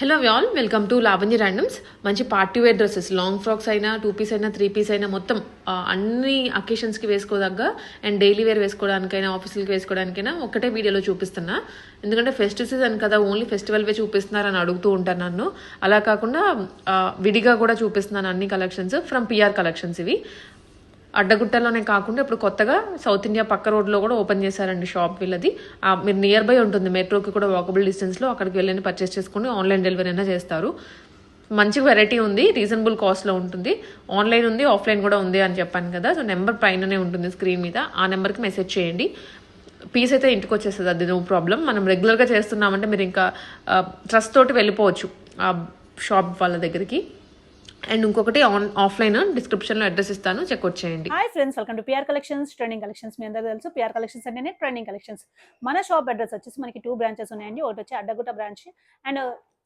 Hello all welcome to Lavanya randoms మంచి party wear dresses long frocks అయినా two piece అయినా three piece అయినా మొత్తం అన్ని అకేషన్స్కి వేసుకోదగ్గ అండ్ డైలీ వేర్ వేసుకోవడానికైనా ఆఫీసులకి వేసుకోవడానికైనా ఒకటే వీడియోలో చూపిస్తున్నా. ఎందుకంటే ఫెస్టివ్ సీజన్ కదా ఓన్లీ ఫెస్టివల్వే చూపిస్తున్నారని అడుగుతూ ఉంటాను నన్ను. అలా కాకుండా విడిగా కూడా చూపిస్తున్నాను అన్ని కలెక్షన్స్ ఫ్రమ్ పిఆర్ కలెక్షన్స్ ఇవి. అడ్డగుట్టలోనే కాకుండా ఇప్పుడు కొత్తగా సౌత్ ఇండియా పక్క రోడ్లో కూడా ఓపెన్ చేశారండి షాప్ వీళ్ళది. మీరు నియర్ బై ఉంటుంది. మెట్రోకి కూడా వాకబుల్ డిస్టెన్స్లో అక్కడికి వెళ్ళని పర్చేస్ చేసుకుని ఆన్లైన్ డెలివరీ అయినా చేస్తారు. మంచి వెరైటీ ఉంది రీజనబుల్ కాస్ట్లో ఉంటుంది. ఆన్లైన్ ఉంది ఆఫ్లైన్ కూడా ఉంది అని చెప్పాను కదా. సో నెంబర్ పైననే ఉంటుంది స్క్రీన్ మీద. ఆ నెంబర్కి మెసేజ్ చేయండి. పీస్ అయితే ఇంటికి వచ్చేస్తుంది అది నో ప్రాబ్లం మనం రెగ్యులర్గా చేస్తున్నామంటే మీరు ఇంకా ట్రస్ట్ తోటి వెళ్ళిపోవచ్చు ఆ షాప్ వాళ్ళ దగ్గరికి. అండ్ ఇంకొకటి ఆన్ ఆఫ్లైన్ డిస్క్రిప్షన్లో అడ్రస్ ఇస్తాను. చెక్అవుట్ చేయండి. Hi friends welcome to PR collections trending collections మీ అందరూ తెలుసు పిఆర్ కలెక్షన్స్ అంటేనే ట్రెండింగ్ కలెక్షన్స్ మన షాప్ అడ్రస్ వచ్చేసి మనకి టూ బ్రాంచెస్ ఉన్నాయండి. ఒకటి వచ్చి Addagutta branch and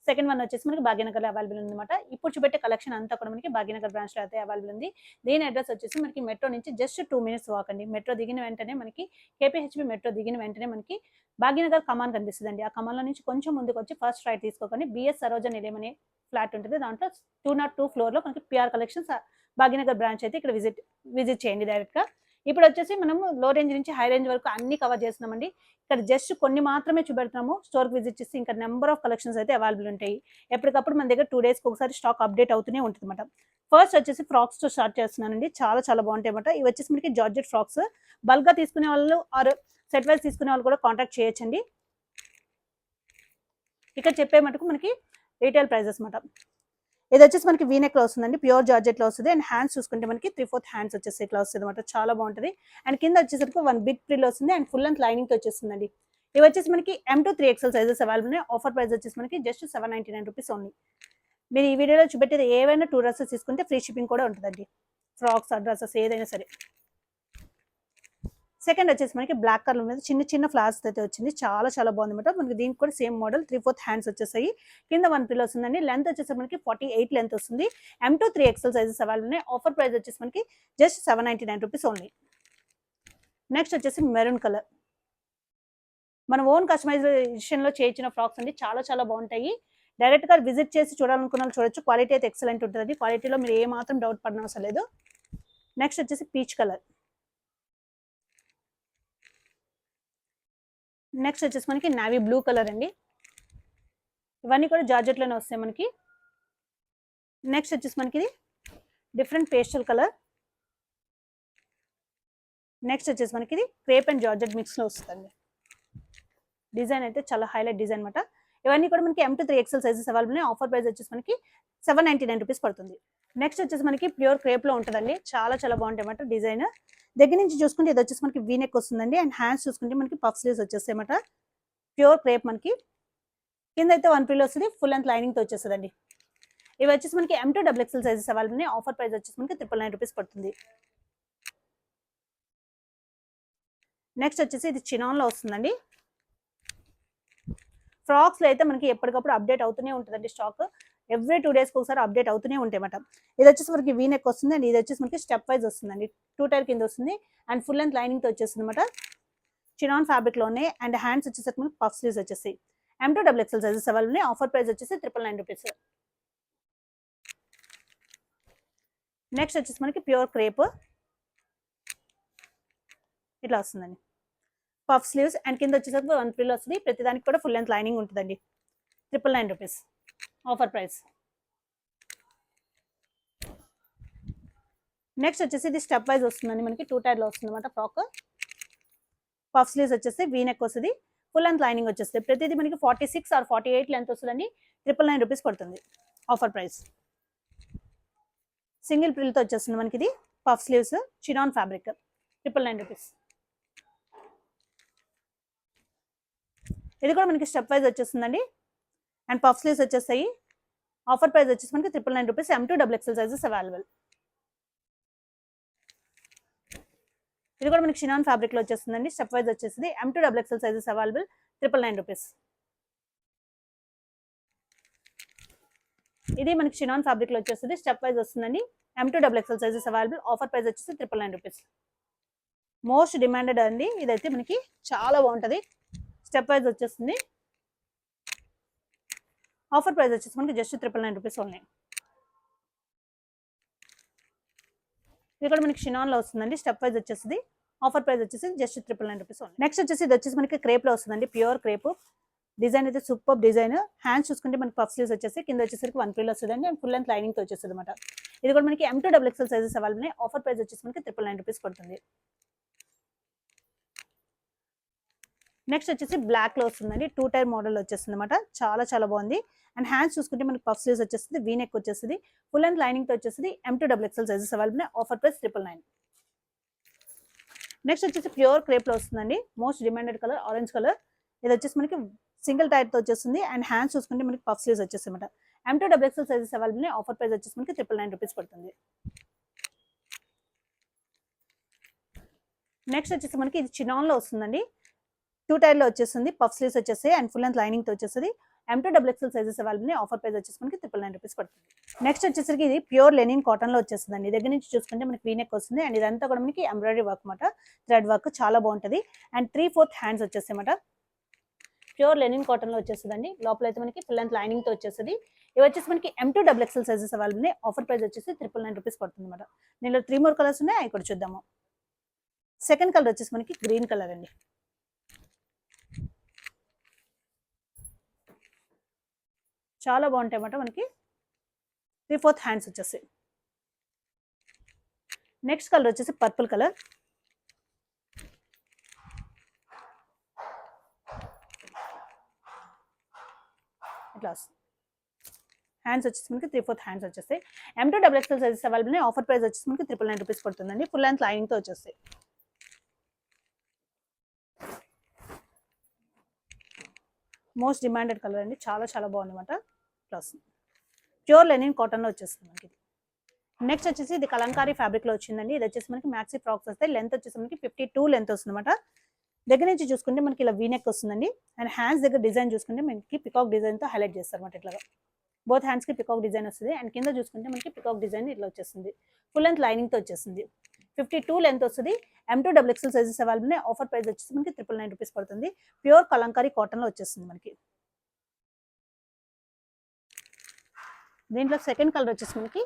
second one వచ్చేసి మనకి భాగ్యనగర్లో అవైలబుల్ ఉంది అనమాట ఇప్పుడు చూపెట్టే కలెక్షన్ అంతా కూడా మనకి భాగ్యనగర్ బ్రాంచ్లో అయితే అవైలబుల్ ఉంది. దీని అడ్రస్ వచ్చేసి మనకి మెట్రో నుంచి జస్ట్ టూ మినిట్స్ వాక్ అండి. మెట్రో దిగిన వెంటనే మనకి కేపీహెచ్బి మెట్రో దిగిన వెంటనే మనకి భాగ్యనగర్ కమాన్ కనిపిస్తుంది ఆ కమాన్లో నుంచి కొంచెం ముందుకు వచ్చి ఫస్ట్ రైట్ తీసుకోకండి. బిఎస్ సరోజ నిలయం అనే ఫ్లాట్ ఉంటుంది. దాంట్లో టూ నాట్ టూ ఫ్లోర్లో మనకి పిఆర్ కలెక్షన్స్ భాగ్యనగర్ బ్రాంచ్ అయితే ఇక్కడ విజిట్ విజిట్ చేయండి డైరెక్ట్గా. ఇప్పుడు వచ్చేసి మనము లో రేంజ్ నుంచి హై రేంజ్ వరకు అన్ని కవర్ చేస్తున్నామండి. ఇక్కడ జస్ట్ కొన్ని మాత్రమే చూపెడుతున్నాము. స్టోర్కి విజిట్ చేసి ఇంకా నెంబర్ ఆఫ్ కలెక్షన్స్ అయితే అవైలబుల్ ఉంటాయి. ఎప్పటికప్పుడు మన దగ్గర టూ డేస్కి ఒకసారి స్టాక్ అప్డేట్ అవుతూనే ఉంటుంది అనమాట ఫస్ట్ వచ్చేసి ఫ్రాక్స్తో స్టార్ట్ చేస్తున్నానండి. చాలా చాలా బాగుంటాయి అన్నమాట. ఇవి వచ్చేసి మనకి జార్జెట్ ఫ్రాక్స్ బల్గా తీసుకునే వాళ్ళు ఆర్ సెట్ వైజ్ తీసుకునే వాళ్ళు కూడా కాంటాక్ట్ చేయొచ్చండి. ఇక్కడ చెప్పే మటుకు మనకి రీటైల్ ప్రైజెస్ అన్నమాట. ఇది వచ్చేసి మనకి వీనెక్లో వస్తుందండి. ప్యూర్ జార్జెట్లో వస్తుంది. అండ్ హ్యాండ్స్ చూసుకుంటే మనకి త్రీ ఫోర్త్ హ్యాండ్స్ వచ్చేసి ఇట్లా వస్తుంది అనమాట చాలా బాగుంటుంది. అండ్ కింద వచ్చేసరికి వన్ బిగ్ ప్రిల్ వస్తుంది. అండ్ ఫుల్ అండ్ లైనింగ్తో వచ్చేస్తుందండి. ఇవి వచ్చేసి మనకి M to three XL sizes available ఉన్నాయి. ఆఫర్ ప్రైస్ వచ్చేసి మనకి just seven ninety nine rupees only మీరు ఈ వీడియోలో చూపెట్టేది ఏవైనా టూ డ్రెస్సెస్ తీసుకుంటే ఫ్రీ షిప్పింగ్ కూడా ఉంటుందండి. ఫ్రాక్స్ డ్రెస్సెస్ ఏదైనా సరే. సెకండ్ వచ్చేసి మనకి బ్లాక్ కలర్ మీద చిన్న చిన్న ఫ్లాస్ అయితే వచ్చింది. చాలా చాలా బాగుంది అనమాట మనకి దీనికి కూడా same model three fourth hands వచ్చేసాయి. కింద వన్ పిల్ వస్తుందండి. లెంత్ వచ్చేసి మనకి ఫార్టీ ఎయిట్ లెంత్ వస్తుంది M to three XL sizes available ఉన్నాయి. ఆఫర్ ప్రైస్ వచ్చేసి మనకి just seven ninety nine rupees only next వచ్చేసి మెరూన్ కలర్ మన ఓన్ కస్టమైజేషన్లో చేయించిన ఫ్రాక్స్ అండి. చాలా చాలా బాగుంటాయి. డైరెక్ట్గా విజిట్ చేసి చూడాలనుకున్న చూడొచ్చు. క్వాలిటీ అయితే ఎక్సలెంట్ ఉంటుంది క్వాలిటీలో మీరు ఏ మాత్రం డౌట్ పడిన అవసరం లేదు. నెక్స్ట్ వచ్చేసి పీచ్ కలర్ నెక్స్ట్ వచ్చేసి మనకి నావీ బ్లూ కలర్ అండి. ఇవన్నీ కూడా జార్జెట్లోనే వస్తాయి మనకి. నెక్స్ట్ వచ్చేసి మనకి ఇది డిఫరెంట్ పేస్టల్ కలర్ నెక్స్ట్ వచ్చేసి మనకి ఇది క్రేప్ అండ్ జార్జెట్ మిక్స్లో వస్తుంది డిజైన్ అయితే చాలా హైలైట్ డిజైన్ అనమాట ఇవన్నీ కూడా మనకి M to three XL sizes available ఉన్నాయి. ఆఫర్ ప్రైస్ వచ్చేసి మనకి సెవెన్ నైన్టీ నైన్ రూపీస్ పడుతుంది. నెక్స్ట్ వచ్చేసి మనకి ప్యూర్ క్రేప్లో ఉంటుందండి. చాలా చాలా బాగుంటాయి అన్నమాట డిజైన్. దగ్గర నుంచి చూసుకుంటే ఇది వచ్చేసి మనకి వీనెక్ వస్తుందండి. అండ్ హ్యాండ్స్ చూసుకుంటే మనకి పఫ్ స్లీవ్స్ వచ్చేస్తాయి అన్నమాట. ప్యూర్ క్రేప్ మనకి. కింద అయితే వన్ పిల్ వస్తుంది ఫుల్ అండ్ లైనింగ్తో వచ్చేస్తుందండి. ఇవి వచ్చేసి మనకి M to double XL sizes available ఉన్నాయి. ఆఫర్ ప్రైస్ వచ్చేసి మనకి ట్రిపుల్ నైన్ రూపీస్ పడుతుంది. నెక్స్ట్ వచ్చేసి ఇది చినాన్లో వస్తుందండి. ఫ్రాక్స్లో అయితే మనకి ఎప్పటికప్పుడు అప్డేట్ అవుతూనే ఉంటుందండి స్టాక్ ఎవ్రీ టూ డేస్కి ఒకసారి అప్డేట్ అవుతూనే ఉంటాయి అన్నమాట ఇది వచ్చేసి మనకి వీనెక్ వస్తుంది అండ్ ఇది వచ్చేసి మనకి స్టెప్ వైజ్ వస్తుందండి. టూ టైర్ కింద వస్తుంది అండ్ ఫుల్ అండ్ లైనింగ్తో వచ్చేస్తుంది అనమాట చినాన్ ఫ్యాబ్రిక్లోనే అండ్ హ్యాండ్స్ వచ్చేసరికి మనకి పఫ్ స్లీవ్స్ వచ్చేసి M to double XL sizes available ఉన్నాయి ఆఫర్ ప్రైస్ వచ్చేసి ట్రిపుల్ నైన్ రూపీస్ నెక్స్ట్ వచ్చేసి మనకి ప్యూర్ క్రేప్ ఇట్లా వస్తుందండి. పఫ్ స్లీవ్స్ అండ్ కింద వచ్చేసరికి వన్ పిల్ వస్తుంది. ప్రతిదానికి కూడా ఫుల్ లెంత్ లైనింగ్ ఉంటుందండి. Triple nine rupees offer price next వచ్చేసి ఇది స్టెప్ వైజ్ వస్తుందండి. మనకి టూ టైర్లో వస్తుంది అనమాట ఫ్రాక్ పఫ్ స్లీవ్స్ వచ్చేసి వీనెక్ వస్తుంది. ఫుల్ లెంత్ లైనింగ్ వచ్చేస్తుంది. ప్రతిదీ మనకి forty six or forty eight length వస్తుందండి. ట్రిపుల్ నైన్ రూపీస్ పడుతుంది ఆఫర్ ప్రైస్ సింగిల్ ప్రిల్తో వచ్చేస్తుంది మనకి ఇది. Puff sleeves chinon fabric triple nine rupees ఇది కూడా మనకి స్టెప్ వైజ్ వచ్చేస్తుందండి. అండ్ పఫ్ స్లీవ్స్ వచ్చేస్తాయి. ఆఫర్ ప్రైస్ వచ్చేసి మనకి triple nine rupees M to double XL sizes available ఇది కూడా మనకి షినాన్ ఫ్యాబ్రిక్లో వచ్చేస్తుందండి. స్టెప్ వైజ్ వచ్చేసింది. M to double XL sizes available triple nine rupees ఇది మనకి షినాన్ ఫ్యాబ్రిక్లో వచ్చేస్తుంది. స్టెప్ వైజ్ వస్తుందండి. M to double XL sizes available offer price వచ్చేసి triple nine rupees most demanded అండి. ఇదైతే మనకి చాలా బాగుంటుంది. స్టెప్ వైజ్ వచ్చేస్తుంది. ఆఫర్ ప్రైస్ వచ్చేసి మనకి just triple nine rupees only. ఇది కూడా మనకి షినాన్లో వస్తుందండి స్టెప్ వైజ్ వచ్చేసి ఆఫర్ ప్రైస్ వచ్చేసి just triple nine rupees only. Next వచ్చేసి ఇది వచ్చేసి మనకి క్రేప్లో వస్తుందండి ప్యూర్ క్రేప్. డిజైన్ అయితే సూపర్ డిజైన్. హ్యాండ్స్ చూసుకుంటే మనకి పఫ్ స్లీవ్స్ వచ్చేసి కింద వచ్చేసరికి వన్ పీల్ వస్తుందండి అండ్ ఫుల్ లెంత్ లైనింగ్తో వచ్చేస్తుంది అనమాట ఇది కూడా మనకి M to double XL sizes available offer price వచ్చేసి మనకి ట్రిపుల్ నైన్ రూపీస్ పడుతుంది. నెక్స్ట్ వచ్చేసి బ్లాక్లో వస్తుందండి. టూ టైర్ మోడల్ వచ్చేస్తుంది అనమాట చాలా చాలా బాగుంది. అండ్ హ్యాండ్స్ చూసుకుంటే మనకి పఫ్ సైజ్ వచ్చేస్తుంది వీ నెక్ వచ్చేస్తుంది ఫుల్ అండ్ లైనింగ్తో వచ్చేసింది M to double XL sizes available offer price triple nine next వచ్చేసి ప్యూర్ క్రేప్లో వస్తుందండి. Most demanded colour orange colour ఇది వచ్చేసి మనకి సింగిల్ టైర్తో వచ్చేసింది వచ్చేస్తుంది. అండ్ హ్యాండ్స్ చూసుకుంటే మనకి పఫ్ సైజ్ వచ్చేసి అనమాట M to double XL sizes available offer price వచ్చేసి మనకి ట్రిపుల్ నైన్ రూపీస్ పడుతుంది. నెక్స్ట్ వచ్చేసి మనకి ఇది చినాన్లో వస్తుందండి. టూ టైర్లో వచ్చేస్తుంది పఫ్ స్లీవ్స్ వచ్చేస్తాయి అండ్ ఫుల్ అండ్ లైనింగ్తో వచ్చేస్తుంది. M to double XL sizes available offer price వచ్చేసి మనకి ట్రిపుల్ నైన్ రూపీస్ పడుతుంది. నెక్స్ట్ వచ్చేసరికి ఇది ప్యూర్ లెనిన్ కాటన్లో అండి దగ్గర నుంచి చూసుకుంటే మనకి వీనెక్ వస్తుంది అండ్ ఇదంతా కూడా మనకి ఎంబ్రాయిడరీ వర్క్ అనమాట థ్రెడ్ వర్క్ చాలా బాగుంటుంది. అండ్ త్రీ ఫోర్త్ హ్యాండ్స్ వచ్చేస్తాయి అన్నమాట. ప్యూర్ లెనిన్ కాటన్లో వచ్చేస్తుంది వచ్చేస్తుందండి. లోపల అయితే మనకి ఫుల్ అండ్ లైనింగ్తో వచ్చేస్తుంది. ఇవి వచ్చేసి మనకి M to double XL sizes available offer price వచ్చేసి ట్రిపుల్ నైన్ రూపీస్ పడుతుంది అనమాట దీనిలో త్రీ మోర్ కలర్స్ ఉన్నాయి. అవి కూడా చూద్దాము. సెకండ్ కలర్ వచ్చేసి మనకి గ్రీన్ కలర్ అండి. చాలా బాగుంటాయి అన్నమాట మనకి. త్రీ ఫోర్త్ హ్యాండ్స్ వచ్చేసి. నెక్స్ట్ కలర్ వచ్చేసి పర్పుల్ కలర్. ఇట్లా హ్యాండ్స్ వచ్చేసి మనకి త్రీ ఫోర్త్ హ్యాండ్స్ వచ్చేస్తాయి. M to double XL sizes available offer price వచ్చేసి మనకి త్రిపుల్ నైన్ రూపీస్ పడుతుందండి. ఫుల్ లెంత్ లైనింగ్తో వచ్చేస్తాయి. మోస్ట్ డిమాండెడ్ కలర్ అండి. చాలా చాలా బాగుందన్నమాట. ప్లస్ ప్యూర్ లెనిన్ కాటన్లో వచ్చేస్తుంది మనకి ఇది. నెక్స్ట్ వచ్చేసి ఇది కలంకారీ ఫ్యాబ్రిక్లో వచ్చిందండి. ఇది వచ్చేసి మనకి మ్యాక్సీ ఫ్రాక్స్ వస్తాయి లెంత్ వచ్చేసి మనకి ఫిఫ్టీ టూ లెంత్ వస్తుందన్నమాట. దగ్గర నుంచి చూసుకుంటే మనకి ఇలా వీనెక్ వస్తుందండి. అండ్ హ్యాండ్స్ దగ్గర డిజైన్ చూసుకుంటే మనకి పికాక్ డిజైన్తో హైలైట్ చేస్తారు అనమాట ఇట్లా బోత్ హ్యాండ్స్కి పికాక్ డిజైన్ వస్తుంది. అండ్ కింద చూసుకుంటే మనకి పికాక్ డిజైన్ ఇట్లా వచ్చేస్తుంది. ఫుల్ లెంత్ లైనింగ్తో వచ్చేస్తుంది. ఫిఫ్టీ టూ లెంత్ వస్తుంది M to double XL sizes available offer price వచ్చేసి మనకి ట్రిపుల్ నైన్ రూపీస్ పడుతుంది. ప్యూర్ కలంకారీ కాటన్లో వచ్చేస్తుంది మనకి. దీంట్లో సెకండ్ కలర్ వచ్చేసి మనకి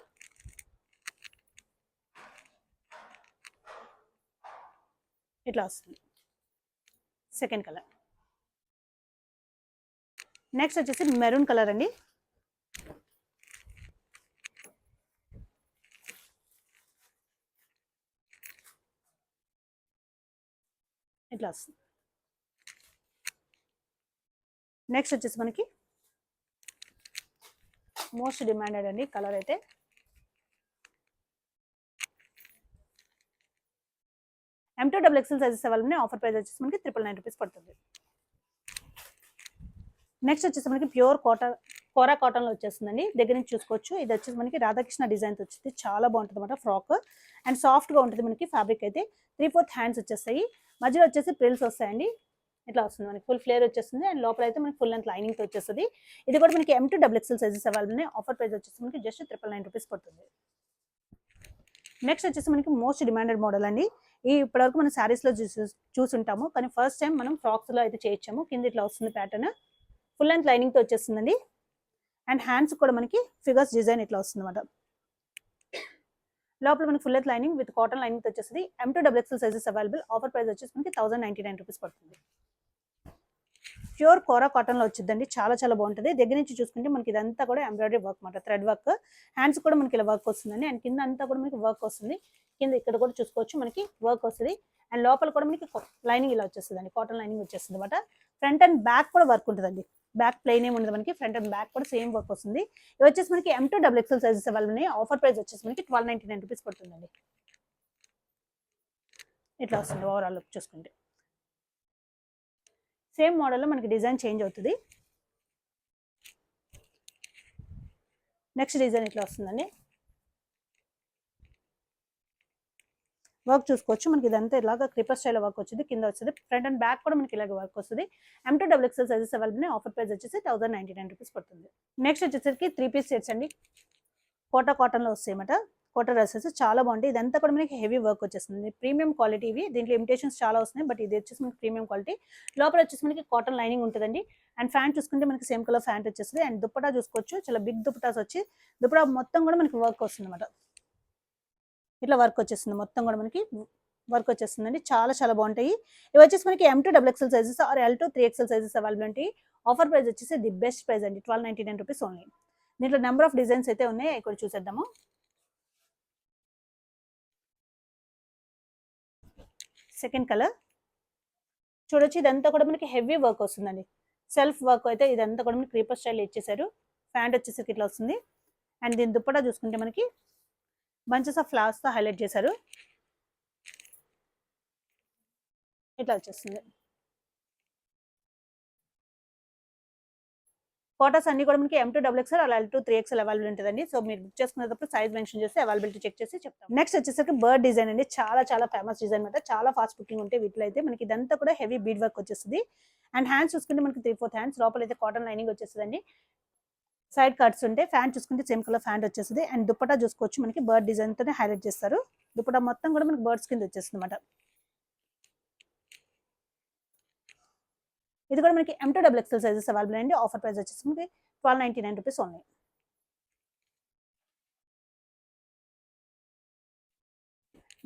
ఇట్లా వస్తుంది. సెకండ్ కలర్ నెక్స్ట్ వచ్చేసి మెరూన్ కలర్ అండి. ఇట్లా వస్తుంది. నెక్స్ట్ వచ్చేసి మనకి మోస్ట్ డిమాండెడ్ అండి కలర్ అయితే. M to double XL sizes available offer price వచ్చేసి మనకి ట్రిపుల్ నైన్ రూపీస్ పడుతుంది. నెక్స్ట్ వచ్చేసి మనకి ప్యూర్ కాటన్ కోరా కాటన్లో వచ్చేస్తుందండి. దగ్గర నుంచి చూసుకోవచ్చు. ఇది వచ్చేసి మనకి రాధాకృష్ణ డిజైన్తో వచ్చింది. చాలా బాగుంటుంది అనమాట ఫ్రాక్ అండ్ సాఫ్ట్గా ఉంటుంది మనకి ఫ్యాబ్రిక్ అయితే. త్రీ ఫోర్త్ హ్యాండ్స్ వచ్చేస్తాయి. మధ్యలో వచ్చేసి ప్రిల్స్ వస్తాయండి. ఇట్లా వస్తుంది. మనకి ఫుల్ ఫ్లేర్ వచ్చేస్తుంది. అండ్ లోపల అయితే మనకి ఫుల్ అండ్ లైనింగ్తో వచ్చేస్తుంది. ఇది కూడా మనకి M to double XL sizes available ఉన్నాయి. ఆఫర్ ప్రైస్ వచ్చేసి మనకి జస్ట్ ట్రిపుల్ నైన్ రూపీస్ పడుతుంది. నెక్స్ట్ వచ్చేసి మనకి మోస్ట్ డిమాండెడ్ మోడల్ అండి. ఈ ఇప్పటివరకు మనం శారీస్లో చూసి చూసుంటాము. కానీ ఫస్ట్ టైం మనం ఫ్రాక్స్లో అయితే చేయించాము. కింద ఇట్లా వస్తుంది ప్యాటర్న్ ఫుల్ అండ్ లైనింగ్తో వచ్చేస్తుందండి. అండ్ హ్యాండ్స్ కూడా మనకి ఫిగర్స్ డిజైన్ ఇట్లా వస్తుంది అనమాట లోపల మనకి full lining with cotton lining వచ్చేసి M to double sizes available offer price వచ్చేసి మనకి థౌసండ్ నైంటీ నైన్ రూపీస్ పడుతుంది. ప్యూర్ కోరా కాటన్లో వచ్చిందండి చాలా చాలా బాగుంటుంది. దగ్గర నుంచి చూసుకుంటే మనకి ఇదంతా కూడా ఎంబ్రాయిడరీ వర్క్ అనమాట థ్రెడ్ వర్క్. హ్యాండ్స్ కూడా మనకి ఇలా వర్క్ వస్తుందండి. అండ్ కింద అంతా కూడా మనకి వర్క్ వస్తుంది. కింద ఇక్కడ కూడా చూసుకోవచ్చు మనకి వర్క్ వస్తుంది. అండ్ లోపల కూడా మనకి లైనింగ్ ఇలా వచ్చేస్తుందండి. అండి కాటన్ లైనింగ్ వచ్చేస్తుంది అనమాట ఫ్రంట్ అండ్ బ్యాక్ కూడా వర్క్ ఉంటుందండి. బ్యాక్ ప్లెయిన్ ఏమి ఉండదు మనకి. ఫ్రంట్ అండ్ బ్యాక్ కూడా సేమ్ వర్క్ వస్తుంది. ఇవి వచ్చేసి మనకి M to double XL sizes available ఉన్నాయి. ఆఫర్ ప్రైస్ వచ్చేసి మనకి ట్వెల్వ్ నైంటీ నైన్ రూపీస్ పడుతుందండి. ఇట్లా వస్తుంది ఓవరాల్ చూసుకుంటే. సేమ్ మోడల్లో మనకి డిజైన్ చేంజ్ అవుతుంది. నెక్స్ట్ డిజైన్ ఇట్లా వస్తుందండి. వర్క్ చూసుకోవచ్చు. మనకి ఇదంతా ఇలాగ క్రిపర్ స్టైల్ వర్క్ వచ్చింది. కింద వచ్చింది ఫ్రంట్ అండ్ బ్యాక్ కూడా మనకి ఇలాగ వర్క్ వస్తుంది. M to double XL sizes available offer price వచ్చేసి థౌసండ్ నైంటీ నైన్ రూపీస్ పడుతుంది. నెక్స్ట్ వచ్చేసరికి త్రీ పీస్ సెట్స్ అండి. కోటా కాటన్లో వస్తాయి అన్నమాట కోట డ్రెస్సెస్ చాలా బాగుంటాయి. ఇదంతా కూడా మనకి హెవీ వర్క్ వచ్చేస్తుంది. ప్రీమియం క్వాలిటీ ఇవి. దీంట్లో ఇమిటేషన్స్ చాలా వస్తున్నాయి. బట్ ఇది వచ్చేసి మనకి ప్రీమియం క్వాలిటీ. లోపల వచ్చేసి మనకి కాటన్ లైనింగ్ ఉంటుందండి. అండ్ ఫ్యాంట్ చూసుకుంటే మనకి సేమ్ కలర్ ఫ్యాంట్ వచ్చేస్తుంది. అండ్ దుప్పటా చూసుకోవచ్చు. చాలా బిగ్ దుప్పటాస్ వచ్చి దుప్పటా మొత్తం కూడా మనకి వర్క్ వస్తుంది అనమాట ఇట్లా వర్క్ వచ్చేస్తుంది. మొత్తం కూడా మనకి వర్క్ వచ్చేస్తుందండి. చాలా చాలా బాగుంటాయి. ఇవి వచ్చేసి మనకి M to double XL sizes or L to three XL sizes available ఉంటాయి. ఆఫర్ ప్రైస్ వచ్చేసి ది బెస్ట్ ప్రైస్ అండి. Twelve ninety nine rupees only దీంట్లో నెంబర్ ఆఫ్ డిజైన్స్ అయితే ఉన్నాయి. ఇక్కడ చూసేద్దాము. సెకండ్ కలర్ చూడొచ్చు ఇదంతా కూడా మనకి హెవీ వర్క్ వస్తుందండి. సెల్ఫ్ వర్క్ అయితే ఇదంతా కూడా మనకి క్రీపర్ స్టైల్ ఇచ్చేసారు. ప్యాంట్ వచ్చేసరికి ఇట్లా వస్తుంది. అండ్ దీని దుప్పటా చూసుకుంటే మనకి బంచెస్ ఆఫ్ ఫ్లవర్స్తో హైలైట్ చేశారు. ఇట్లా వచ్చేస్తుంది. కోటాస్ అన్ని కూడా మనకి ఎం టూ డబుల్ ఎక్స్ఎల్ అలా టూ త్రీ ఎక్స్ఎల్ అవైలబుల్ ఉంటుందండి. సో మీరు బుక్ చేసుకునేటప్పుడు సైజ్ మెన్షన్ చేసి అవైలబిలిటీ చెక్ చేసి చెప్తాం నెక్స్ట్ వచ్చేసరికి బర్డ్ డిజైన్ అండి. చాలా చాలా ఫేమస్ డిజైన్ అనమాట చాలా ఫాస్ట్ బుకింగ్ ఉంటాయి వీటిలో అయితే మనకి ఇదంతా కూడా హెవీ బీడ్ వర్క్ వచ్చేస్తుంది. అండ్ హ్యాండ్స్ చూసుకుంటే మనకి త్రీ ఫోర్త్ హ్యాండ్స్ లోపల అయితే కాటన్ లైనింగ్ వచ్చేస్తుందండి. సైడ్ కట్స్ ఉంటే ఫ్యాన్ చూసుకుంటే సేమ్ కలర్ ఫ్యాంట్ వచ్చేస్తుంది. అండ్ దుప్పటా చూసుకోవచ్చు. మనకి బర్డ్ డిజైన్ తోనే హైలైట్ చేస్తారు. దుప్పటా మొత్తం కూడా మనకి బర్డ్స్ కింద వచ్చేస్తుంది అనమాట ఇది కూడా మనకి M to double XL sizes available అండి. ఆఫర్ ప్రైస్ వచ్చేసి మనకి twelve ninety nine rupees only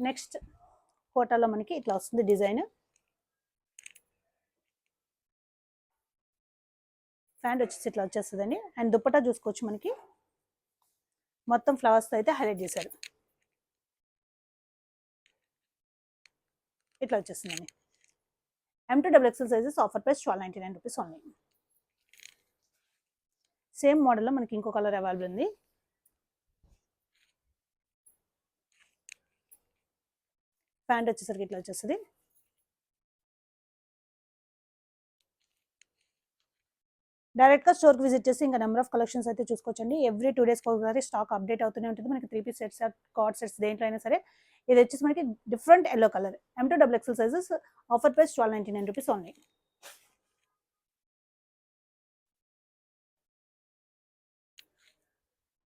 next కోటాలో మనకి ఇట్లా వస్తుంది డిజైన్. ఫ్యాంట్ వచ్చేసి ఇట్లా వచ్చేస్తుందండి. అండ్ దుప్పటా చూసుకోవచ్చు మనకి. మొత్తం ఫ్లవర్స్తో అయితే హైలైట్ చేశారు. ఇట్లా వచ్చేస్తుందండి. M to double XL sizes offer price twelve ninety nine rupees only same మోడల్లో మనకి ఇంకో కలర్ అవైలబుల్ ఉంది. ప్యాంట్ వచ్చేసరికి ఇట్లా వచ్చేస్తుంది. డైరెక్ట్గా స్టోర్కి విజిట్ చేసి ఇంకా నెంబర్ ఆఫ్ కలెక్షన్స్ అయితే చూసుకోవచ్చండి. ఎవ్రీ టూ డేస్కి ఒకసారి స్టాక్ అప్డేట్ అవుతూనే ఉంటుంది. మనకి three piece sets cord sets దేంట్లో అయినా సరే ఇది వచ్చేసి మనకి different yellow colour M to double XL sizes offer price twelve ninety nine rupees only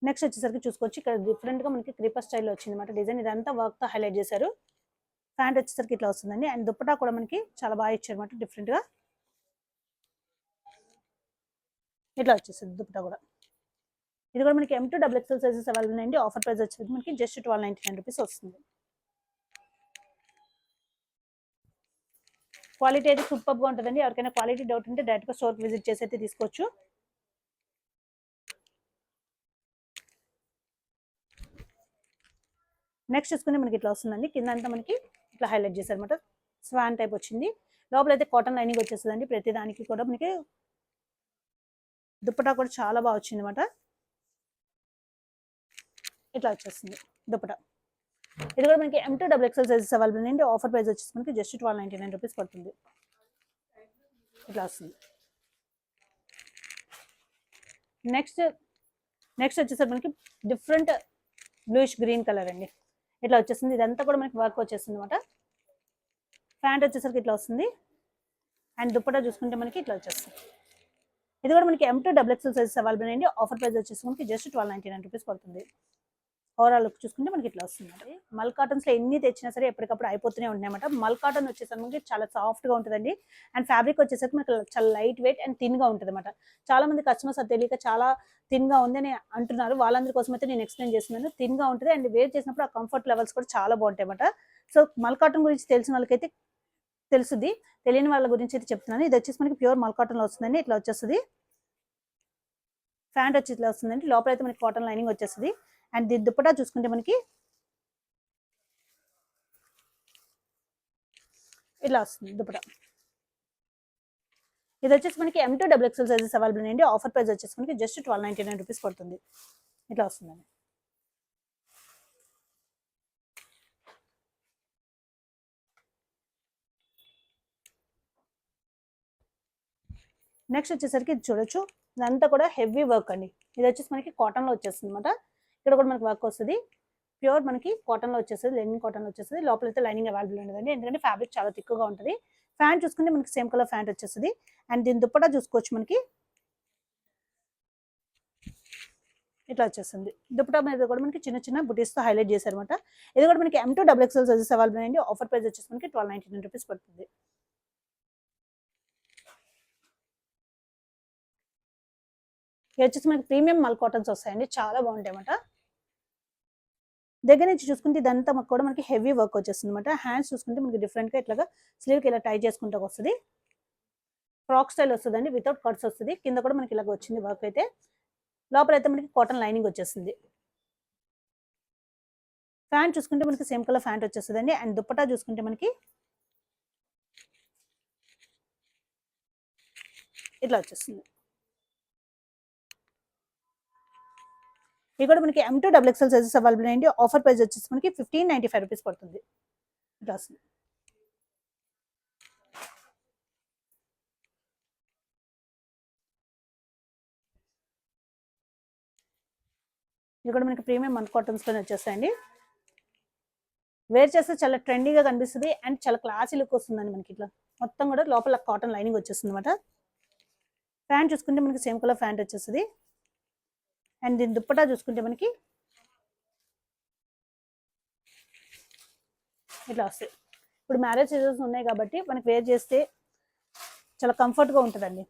next వచ్చేసరికి చూసుకోవచ్చు. ఇక్కడ డిఫరెంట్గా మనకి క్రీపర్ స్టైల్లో వచ్చింది అనమాట డిజైన్ ఇదంతా వర్క్తో హైలైట్ చేశారు. ప్యాంట్ వచ్చేసరికి ఇట్లా వస్తుందండి. అండ్ దుప్పటా కూడా మనకి చాలా బాగా ఇచ్చారు అనమాట డిఫరెంట్గా ఇట్లా వచ్చేసింది దుప్పటా కూడా. ఇది కూడా మనకి M to double XL sizes available అండి ఆఫర్ ప్రైస్ వచ్చేసి మనకి just twelve ninety nine rupees వస్తుంది. క్వాలిటీ అయితే సూపర్గా ఉంటుందండి. ఎవరికైనా క్వాలిటీ డౌట్ ఉంటే డైరెక్ట్గా స్టోర్కి విజిట్ చేసి అయితే తీసుకోవచ్చు. నెక్స్ట్ చూసుకుని మనకి ఇట్లా వస్తుందండి. కింద అంతా మనకి ఇట్లా హైలైట్ చేశారు అనమాట స్వాన్ టైప్ వచ్చింది. లోపల అయితే కాటన్ లైనింగ్ వచ్చేస్తుందండి. ప్రతి దానికి కూడా మనకి దుప్పటా కూడా చాలా బాగా వచ్చింది అనమాట ఇట్లా వచ్చేస్తుంది దుప్పటా. ఇది కూడా మనకి M double XL sizes available అండి ఆఫర్ ప్రైస్ వచ్చేసి మనకి just twelve ninety nine rupees పడుతుంది. ఇట్లా వస్తుంది. నెక్స్ట్ నెక్స్ట్ వచ్చేసరికి మనకి డిఫరెంట్ బ్లూయిష్ గ్రీన్ కలర్ అండి. ఇట్లా వచ్చేస్తుంది. ఇదంతా కూడా మనకి వర్క్ వచ్చేస్తుంది అనమాట ప్యాంట్ వచ్చేసరికి ఇట్లా వస్తుంది. అండ్ దుప్పటా చూసుకుంటే మనకి ఇట్లా వచ్చేస్తుంది. ఇది కూడా మనకి M to double XL sizes available అండి ఆఫర్ ప్రైస్ వచ్చేసి మనకి just twelve ninety nine rupees పడుతుంది. ఓవరాల్ లుక్ చూసుకుంటే మనకి ఇట్లా వస్తుంది మల్ కాటన్స్లో ఎన్ని తెచ్చినా సరే ఎప్పటికప్పుడు అయిపోతూనే ఉన్నాయి మల్ కాటన్ వచ్చేసరికి చాలా సాఫ్ట్గా ఉంటుందండి. అండ్ ఫ్యాబ్రిక్ వచ్చేసరికి మనకి చాలా లైట్ వెయిట్ అండ్ థిన్గా ఉంటుంది అనమాట చాలా మంది కస్టమర్స్ అది తెలియక చాలా థిన్గా ఉంది అని అంటున్నారు. వాళ్ళందరి కోసం అయితే నేను ఎక్స్ప్లెయిన్ చేస్తున్నాను. థిన్గా ఉంటుంది అండ్ వేర్ చేసినప్పుడు ఆ కంఫర్ట్ లెవెల్స్ కూడా చాలా బాగుంటాయి అన్నమాట సో మల్ కాటన్ గురించి తెలిసిన వాళ్ళకైతే తెలుసుది తెలియని వాళ్ళ గురించి అయితే చెప్తున్నాను. ఇది వచ్చేసి మనకి ప్యూర్ మల్ కాటన్లో వస్తుందండి. ఇట్లా వచ్చేస్తుంది. ఫ్యాంట్ వచ్చి ఇట్లా వస్తుందండి. లోపల అయితే మనకి కాటన్ లైనింగ్ వచ్చేస్తుంది. అండ్ దీని దుప్పటా చూసుకుంటే మనకి ఇట్లా వస్తుంది దుప్పటా. ఇది వచ్చేసి మనకి M to double XL sizes available అండి ఆఫర్ ప్రైస్ వచ్చేసి మనకి just twelve ninety nine rupees పడుతుంది. ఇట్లా వస్తుందండి. నెక్స్ట్ వచ్చేసరికి ఇది చూడొచ్చు. ఇదంతా కూడా హెవీ వర్క్ అండి. ఇది వచ్చేసి మనకి కాటన్లో వచ్చేస్తుంది అనమాట ఇక్కడ కూడా మనకి వర్క్ వస్తుంది. ప్యూర్ మనకి కాటన్లో వచ్చేస్తుంది లెనిన్ కాటన్లో వచ్చేస్తుంది. లోపల అయితే లైనింగ్ అవైలబుల్ ఉండదండి. ఎందుకంటే ఫ్యాబ్రిక్ చాలా తిక్కుగా ఉంటుంది. ఫ్యాంట్ చూసుకుంటే మనకి సేమ్ కలర్ ఫ్యాంట్ వచ్చేస్తుంది. అండ్ దీని దుప్పటా చూసుకోవచ్చు మనకి. ఇట్లా వచ్చేస్తుంది. దుప్పటా మీద కూడా మనకి చిన్న చిన్న బుటీస్తో హైలైట్ చేశారనమాట ఇది కూడా మనకి M to double XL sizes available అండి ఆఫర్ ప్రైస్ వచ్చేసి మనకి ట్వెల్వ్ నైన్టీ నైన్ రూపీస్ పడుతుంది. ఇది వచ్చేసి మనకి ప్రీమియం మల్ కాటన్స్ వస్తాయండి. చాలా బాగుంటాయి అన్నమాట దగ్గర నుంచి చూసుకుంటే ఇదంతా మాకు కూడా మనకి హెవీ వర్క్ వచ్చేస్తుంది అనమాట హ్యాండ్స్ చూసుకుంటే మనకి డిఫరెంట్గా ఇట్లాగా స్లీవ్కి ఇలా టై చేసుకుంటూ వస్తుంది. ఫ్రాక్ స్టైల్ వస్తుందండి వితౌట్ కట్స్ వస్తుంది. కింద కూడా మనకి ఇలాగ వచ్చింది వర్క్ అయితే. లోపల అయితే మనకి కాటన్ లైనింగ్ వచ్చేస్తుంది. ఫ్యాంట్ చూసుకుంటే మనకి సేమ్ కలర్ ఫ్యాంట్ వచ్చేస్తుందండి. అండ్ దుప్పటా చూసుకుంటే మనకి ఇట్లా వచ్చేస్తుంది. ఇది కూడా మనకి M to double XL sizes available అండి ఆఫర్ ప్రైస్ వచ్చేసి మనకి ఫిఫ్టీన్ నైంటీ ఫైవ్ రూపీస్ పడుతుంది ఇట్లా ఇది కూడా మనకి ప్రీమియం మంత్ కాటన్స్లోనే వచ్చేస్తాయండి. వేర్ చేస్తే చాలా ట్రెండీగా కనిపిస్తుంది అండ్ చాలా క్లాసీ లుక్ వస్తుందండి మనకి ఇట్లా. మొత్తం కూడా లోపల కాటన్ లైనింగ్ వచ్చేస్తుంది అనమాట ప్యాంట్ చూసుకుంటే మనకి సేమ్ కలర్ ప్యాంట్ వచ్చేస్తుంది. అండ్ దీని దుప్పటా చూసుకుంటే మనకి ఇట్లా వస్తాయి. ఇప్పుడు మ్యారేజ్ సీజన్స్ ఉన్నాయి కాబట్టి మనకి వేర్ చేస్తే చాలా కంఫర్ట్గా ఉంటుందండి.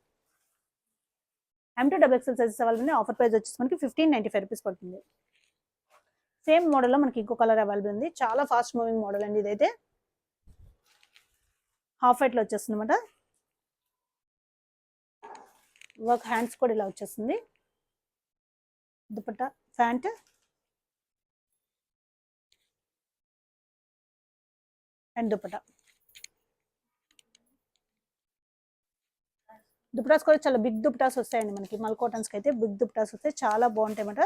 M to double XL sizes available offer price వచ్చేసి మనకి ఫిఫ్టీన్ నైంటీ ఫైవ్ రూపీస్ పడుతుంది సేమ్ మోడల్లో మనకి ఇంకో కలర్ అవైలబుల్ ఉంది. చాలా ఫాస్ట్ మూవింగ్ మోడల్ అండి ఇదైతే. హాఫ్ వైట్లో వచ్చేస్తుంది అనమాట వర్క్ హ్యాండ్స్ కూడా ఇలా వచ్చేస్తుంది. దుపట్టా ప్యాంట్? అండ్ దుపట్టా. దుపటాస్ కూడా చాలా బిగ్ దుపటాస్ వస్తాయండి మనకి. మల్ కాటన్స్కి అయితే బిగ్ దుపటాస్ వస్తాయి. చాలా బాగుంటాయి అన్నమాట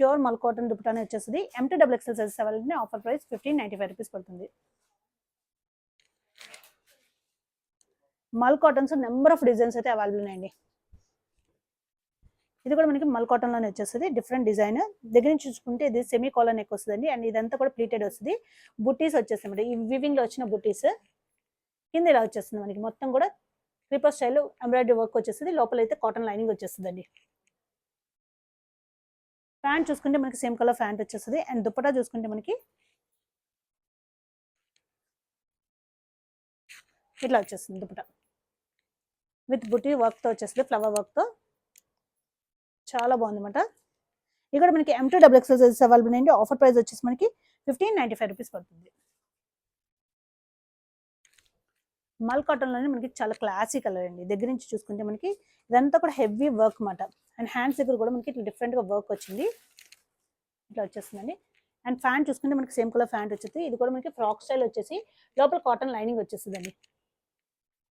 ప్యూర్ మల్ కాటన్ దుపటానే వచ్చేస్తుంది. M to double XL sizes available offer price fifteen ninety five rupees పడుతుంది. మల్ కాటన్స్ నెంబర్ ఆఫ్ డిజైన్స్ అయితే అవైలబుల్ ఉన్నాయండి. ఇది కూడా మనకి మల్ కాటన్లోనే వచ్చేస్తుంది. డిఫరెంట్ డిజైన్ దగ్గర నుంచి చూసుకుంటే ఇది సెమీ కాలర్ నెక్ వస్తుందండి. అండ్ ఇదంతా కూడా ప్లీటెడ్ వస్తుంది. బుట్టీస్ వచ్చేస్తాయి మేడం ఈ వివింగ్లో వచ్చిన బుట్టీస్ కింద ఇలా వచ్చేస్తుంది మనకి. మొత్తం కూడా క్రీపర్ స్టైల్ ఎంబ్రాయిడరీ వర్క్ వచ్చేస్తుంది. లోపల అయితే కాటన్ లైనింగ్ వచ్చేస్తుందండి. ప్యాంట్ చూసుకుంటే మనకి సేమ్ కలర్ ప్యాంట్ వచ్చేస్తుంది. అండ్ దుప్పటా చూసుకుంటే మనకి ఇట్లా వచ్చేస్తుంది దుప్పటా. విత్ బుట్టి వర్క్తో వచ్చేస్తుంది ఫ్లవర్ వర్క్తో చాలా బాగుందన్నమాట. ఇక్కడ మనకి M to double XL sizes available అండి ఆఫర్ ప్రైస్ వచ్చేసి మనకి ఫిఫ్టీన్ నైంటీ ఫైవ్ రూపీస్ పడుతుంది మల్ కాటన్లోనే మనకి చాలా క్లాసీ కలర్ అండి. దగ్గర నుంచి చూసుకుంటే మనకి ఇదంతా కూడా హెవీ వర్క్ అన్నమాట. అండ్ హ్యాండ్స్ దగ్గర కూడా మనకి ఇట్లా డిఫరెంట్గా వర్క్ వచ్చింది. ఇట్లా వచ్చేస్తుందండి. అండ్ ఫ్యాన్ చూసుకుంటే మనకి సేమ్ కలర్ ఫ్యాంట్ వచ్చేది ఇది కూడా మనకి ఫ్రాక్ స్టైల్ వచ్చేసి లోపల కాటన్ లైనింగ్ వచ్చేస్తుందండి.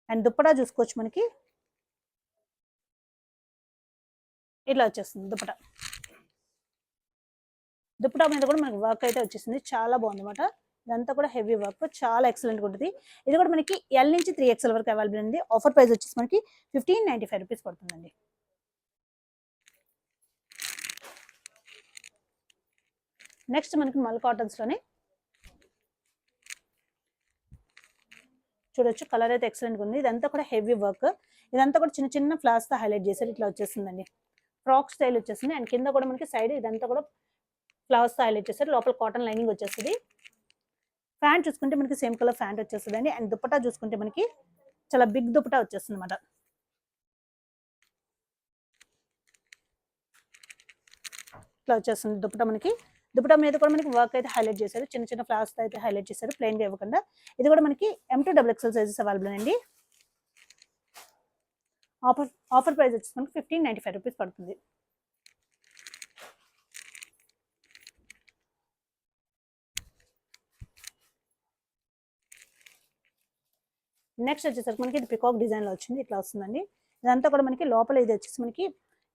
అండ్ దుప్పటా చూసుకోవచ్చు మనకి. ఇట్లా వచ్చేస్తుంది దుప్పటా దుపటా మీద కూడా మనకి వర్క్ అయితే వచ్చేసింది. చాలా బాగుందన్నమాట. ఇదంతా కూడా హెవీ వర్క్ చాలా ఎక్సలెంట్ ఉంటుంది. ఇది కూడా మనకి ఎల్ నుంచి త్రీ ఎక్స్ఎల్ వరకు అవైలబుల్ ఉంది. ఆఫర్ ప్రైస్ వచ్చేసి మనకి ఫిఫ్టీన్ నైంటీ ఫైవ్ రూపీస్ పడుతుందండి. నెక్స్ట్ మనకి మల్ కాటన్స్లోనే చూడొచ్చు. కలర్ అయితే ఎక్సలెంట్గా ఉంది. ఇదంతా కూడా హెవీ వర్క్ ఇదంతా కూడా చిన్న చిన్న ఫ్లాస్తో హైలైట్ చేశారు ఇట్లా వచ్చేసిందండి ఫ్రాక్ స్టైల్ వచ్చేసింది. అండ్ కింద కూడా మనకి సైడ్ ఇదంతా కూడా ఫ్లవర్ హైలైట్ చేశారు లోపల కాటన్ లైనింగ్ వచ్చేస్తుంది ఫ్యాంట్ చూసుకుంటే మనకి సేమ్ కలర్ ఫ్యాంట్ వచ్చేస్తుంది అండి అండ్ దుపట్టా చూసుకుంటే మనకి చాలా బిగ్ దుపట్టా వచ్చేస్తుంది అనమాట ఇట్లా వచ్చేస్తుంది దుపట్టా మనకి. దుపటా మీద కూడా మనకి వర్క్ అయితే హైలైట్ చేశారు. చిన్న చిన్న ఫ్లవర్స్ అయితే హైలైట్ చేశారు. ప్లెయిన్గా ఇవ్వకుండా. ఇది కూడా మనకి M to double XL sizes available అండి. ఆఫర్ ఆఫర్ ప్రైస్ వచ్చేసి మనకి ఫిఫ్టీన్ నైంటీ ఫైవ్ రూపీస్ పడుతుంది. నెక్స్ట్ వచ్చేసరికి మనకి ఇది పికాక్ డిజైన్లో వచ్చింది ఇట్లా వస్తుందండి. ఇదంతా కూడా మనకి లోపల ఇది వచ్చేసి మనకి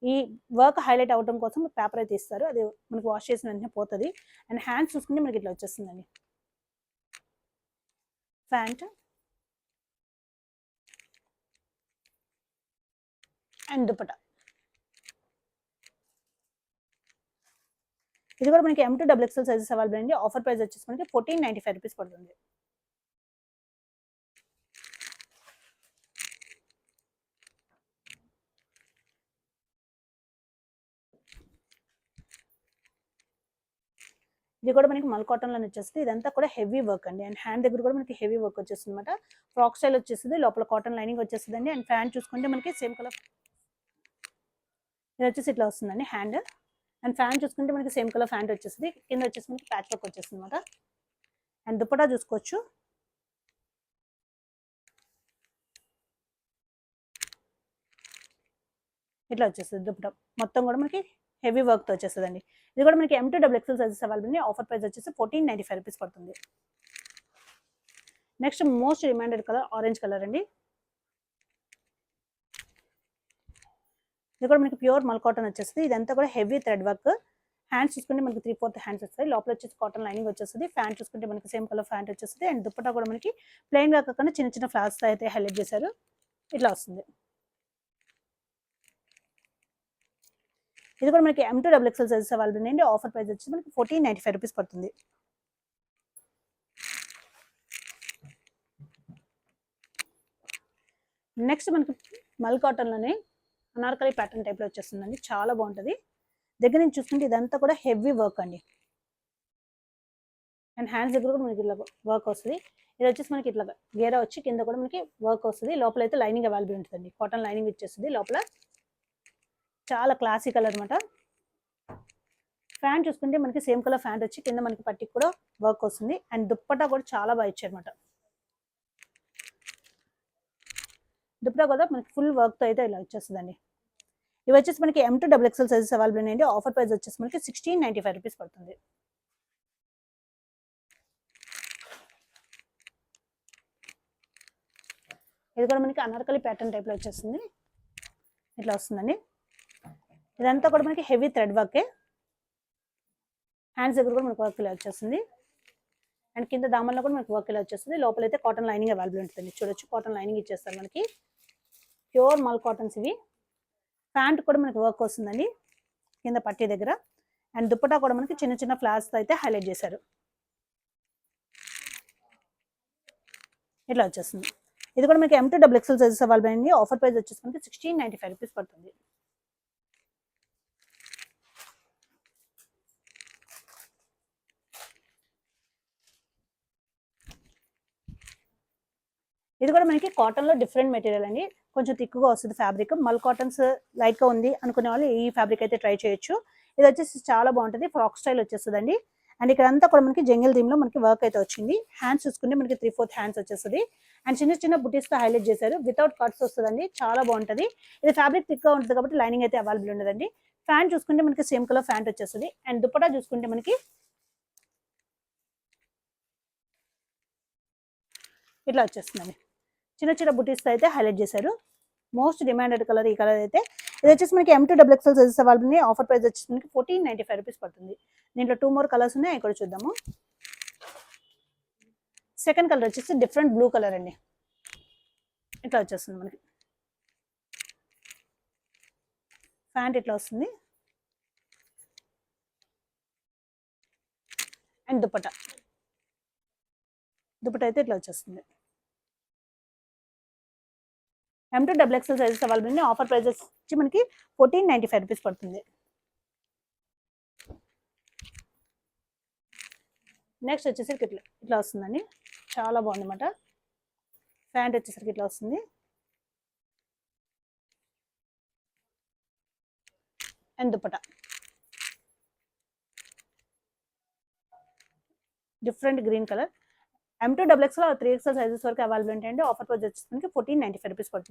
ఈ వర్క్ హైలైట్ అవ్వడం కోసం పేపర్ అయితే ఇస్తారు అది మనకి వాష్ చేసిన వెంటనే పోతుంది. అండ్ హ్యాండ్స్ చూసుకుంటే మనకి ఇట్లా వచ్చేస్తుందండి. Pant and dupatta. ఇది కూడా మనకి M to double XL sizes available అండి. ఆఫర్ ప్రైస్ వచ్చేసి మనకి ఫోర్టీన్ నైంటీ ఫైవ్ రూపీస్ పడుతుంది. ఇది కూడా మనకి మల్ కాటన్లో వచ్చేస్తుంది. ఇదంతా కూడా హెవీ వర్క్ అండి. అండ్ హ్యాండ్ దగ్గర కూడా మనకి హెవీ వర్క్ వచ్చేస్తుంది అనమాట ఫ్రాక్ స్టైల్ వచ్చేస్తుంది. లోపల కాటన్ లైనింగ్ వచ్చేస్తుంది అండి అండ్ ఫ్యాన్ చూసుకుంటే మనకి సేమ్ కలర్ ఇది వచ్చేసి ఇట్లా వస్తుందండి హ్యాండ్. అండ్ ఫ్యాన్ చూసుకుంటే మనకి సేమ్ కలర్ ఫ్యాండ్ వచ్చేస్తుంది. కింద వచ్చేసి మనకి ప్యాచ్ వర్క్ వచ్చేస్తుంది అనమాట అండ్ దుపటా చూసుకోవచ్చు. ఇట్లా వచ్చేస్తుంది దుపటా మొత్తం కూడా మనకి హెవీ వర్క్తో వచ్చేస్తుంది అండి ఇది కూడా మనకి M to double XL sizes available offer price వచ్చేసి ఫోర్టీన్ నైంటీ ఫైవ్ రూపీస్ పడుతుంది. Next most demanded colour orange colour అండి. ఇది కూడా మనకి ప్యూర్ మల్ కాటన్ వచ్చేస్తుంది. ఇదంతా కూడా హెవీ థ్రెడ్ వర్క్ హ్యాండ్స్ చూసుకుంటే మనకి త్రీ ఫోర్త్ హ్యాండ్స్ వస్తాయి. లోపల వచ్చేసి కాటన్ లైనింగ్ వచ్చేస్తుంది. ఫ్యాంట్ చూసుకుంటే మనకి సేమ్ కలర్ ఫ్యాంట్ వచ్చేస్తుంది. అండ్ దుప్పటా కూడా మనకి ప్లెయిన్ వర్క్ కాకుండా చిన్న చిన్న ఫ్లాస్ అయితే హైలైట్ చేశారు. ఇట్లా వస్తుంది. ఇది కూడా మనకి M to double XL sizes available ఉన్నాయండి. ఆఫర్ ప్రైస్ వచ్చి మనకి ఫోర్టీన్ నైంటీ ఫైవ్ రూపీస్ పడుతుంది. నెక్స్ట్ మనకి మల్ కాటన్లోనే అనార్కలి ప్యాటర్న్ టైప్లో వచ్చేస్తుందండి. చాలా బాగుంటుంది. దగ్గర నుంచి చూసుకుంటే ఇదంతా కూడా హెవీ వర్క్ అండి. అండ్ హ్యాండ్స్ దగ్గర కూడా మనకి ఇట్లా వర్క్ వస్తుంది. ఇది వచ్చేసి మనకి ఇట్లా గేరా వచ్చి కింద కూడా మనకి వర్క్ వస్తుంది. లోపల అయితే లైనింగ్ అవైలబుల్ ఉంటుందండి. కాటన్ లైనింగ్ ఇచ్చేస్తుంది లోపల. చాలా క్లాసికల్ అనమాట ఫ్యాంట్ చూసుకుంటే మనకి సేమ్ కలర్ ఫ్యాంట్ వచ్చి కింద మనకి పట్టికి కూడా వర్క్ వస్తుంది. అండ్ దుప్పటా కూడా చాలా బాగా ఇచ్చారనమాట దుప్పటా కూడా మనకి ఫుల్ వర్క్తో అయితే ఇలా వచ్చేస్తుందండి. ఇవి వచ్చేసి మనకి M to double XL sizes available ఉన్నాయండి. ఆఫర్ ప్రైస్ వచ్చేసి మనకి సిక్స్టీన్ నైంటీ ఫైవ్ రూపీస్ పడుతుంది. ఇది కూడా మనకి అనార్కలి ప్యాటర్న్ టైప్లో వచ్చేస్తుంది ఇట్లా వస్తుందండి. ఇదంతా కూడా మనకి హెవీ థ్రెడ్ వర్కే హ్యాండ్స్ దగ్గర కూడా మనకి వర్క్ ఇలా వచ్చేస్తుంది అండ్ కింద దామల్లో కూడా మనకి వర్క్ ఇలా వచ్చేస్తుంది లోపలైతే కాటన్ లైనింగ్ అవైలబుల్ ఉంటుంది చూడొచ్చు కాటన్ లైనింగ్ ఇచ్చేస్తారు మనకి. ప్యూర్ మల్ కాటన్స్ ఇవి. ప్యాంట్ కూడా మనకి వర్క్ వస్తుందండి. కింద పట్టీ దగ్గర. అండ్ దుప్పటా కూడా మనకి చిన్న చిన్న ఫ్లాస్తో అయితే హైలైట్ చేశారు. ఇట్లా వచ్చేస్తుంది. ఇది కూడా మనకి M to double XL sizes available అండి. ఆఫర్ ప్రైస్ వచ్చేసి మనకి సిక్స్టీన్ నైంటీ ఫైవ్ రూపీస్ పడుతుంది. ఇది కూడా మనకి కాటన్లో డిఫరెంట్ మెటీరియల్ అండి. కొంచెం థిక్గా వస్తుంది ఫ్యాబ్రిక్ మల్ కాటన్స్ లైట్గా ఉంది అనుకునే వాళ్ళు ఈ ఫ్యాబ్రిక్ అయితే ట్రై చేయొచ్చు. ఇది వచ్చేసి చాలా బాగుంటుంది. ఫ్రాక్ స్టైల్ వచ్చేస్తుందండి. అండ్ ఇక్కడ అంతా కూడా మనకి జంగిల్ థీమ్లో మనకి వర్క్ అయితే వచ్చింది. హ్యాండ్స్ చూసుకుంటే మనకి త్రీ ఫోర్త్ హ్యాండ్స్ వచ్చేస్తుంది. అండ్ చిన్న చిన్న బుటీస్తో హైలైట్ చేశారు. వితౌట్ కట్స్ వస్తుందండి. చాలా బాగుంటుంది. ఇది ఫ్యాబ్రిక్ థిక్గా ఉంటుంది కాబట్టి లైనింగ్ అయితే అవైలబుల్ ఉండదండి. ఫ్యాంట్ చూసుకుంటే మనకి సేమ్ కలర్ ఫ్యాంట్ వచ్చేస్తుంది. అండ్ దుప్పటా చూసుకుంటే మనకి ఇట్లా వచ్చేస్తుందండి. చిన్న చిన్న బుటీస్తో అయితే హైలైట్ చేశారు. మోస్ట్ డిమాండెడ్ కలర్ ఈ కలర్ అయితే. ఇది వచ్చేసి మనకి M to double XL sizes available offer price వచ్చేసి మనకి ఫోర్టీన్ నైంటీ ఫైవ్ రూపీస్ పడుతుంది. దీంట్లో టూ మోర్ కలర్స్ ఉన్నాయి. ఇక్కడ చూద్దాము. సెకండ్ కలర్ వచ్చేసి డిఫరెంట్ బ్లూ కలర్ అండి. ఇట్లా వచ్చేస్తుంది మనకి. ప్యాంట్ ఇట్లా వస్తుంది. అండ్ దుప్పట. దుప్పట అయితే ఇట్లా వచ్చేస్తుంది. M to double XL sizes available ఉన్నాయి ఆఫర్ ప్రైజెస్ వచ్చి మనకి ఫోర్టీన్ నైంటీ ఫైవ్ రూపీస్ పడుతుంది. నెక్స్ట్ వచ్చేసరికి ఇట్లా ఇట్లా వస్తుందండి. చాలా బాగుంది అన్నమాట ప్యాంట్ వచ్చేసరికి ఇట్లా వస్తుంది. And dupatta. Different green colour M to double XL three XL sizes వరకు అవైలబుల్ ఉంటాయండి. ఆఫర్ ప్రైస్ వచ్చేసరికి ఫోర్టీన్ నైంటీ ఫైవ్ రూపీస్ పడుతుంది.